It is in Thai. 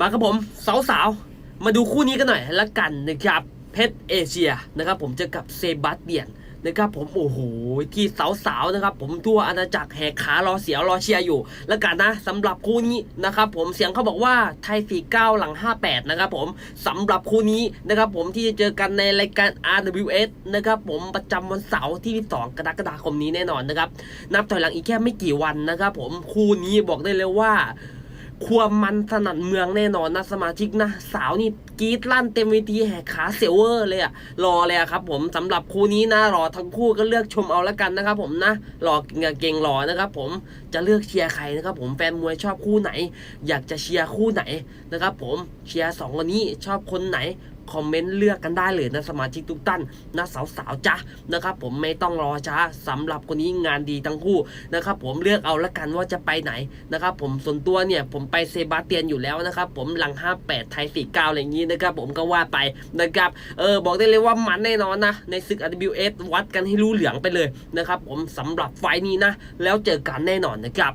มาครับผมสาวๆ มาดูคู่นี้กันหน่อยละกันนะครับเพชรเอเชียนะครับผมเจอกับเซบาสเตียนนะครับผมโอ้โหที่สาวๆนะครับผมทั่วอาณาจักรแหกขารอเสียวรอเชียร์อยู่ละกันนะสำหรับคู่นี้นะครับผมเสียงเขาบอกว่าไทย 49 หลัง 58 นะครับผมสำหรับคู่นี้นะครับผมที่จะเจอกันในรายการ RWS นะครับผมประจำวันเสาร์ที่ 2 กรกฎาคมนี้แน่นอนนะครับนับถอยหลังอีกแค่ไม่กี่วันนะครับผมคู่นี้บอกได้เลยว่า ควมมันสนั่นเมืองแน่นอนนะสมาชิกนะ สาวนี่กรีดลั่นเต็มเวทีแหกขาเซเวอร์เลยอะรอเลยอะครับ ผมสำหรับคู่นี้นะรอทั้งคู่ก็เลือกชมเอาละกันนะครับ ผมนะรอเก่งรอนะครับ ผมจะเลือกเชียร์ใครนะครับ ผมแฟนมวยชอบคู่ไหน อยากจะเชียร์คู่ไหนนะครับ ผมเชียร์สองคนนี้ชอบคนไหน คอมเมนต์เลือกกันได้เลยนะสมาชิกทุกท่านนะสาวๆจ้ะนะครับผมไม่ต้องรอช้าสำหรับคนนี้งานดีทั้งคู่นะครับผมเลือกเอาละกันว่าจะไปไหนนะครับผมส่วนตัวเนี่ยผมไปเซบาสเตียนอยู่แล้วนะครับผมหลัง 58 ไทย 49 อะไรอย่างนี้นะครับผมก็ว่าไปนะครับเออบอกได้เลยว่ามันแน่นอนนะ ในศึก RWS วัดกันให้รู้เหลืองไปเลยนะครับผมสำหรับไฟนี้นะ แล้วเจอกันแน่นอนนะครับ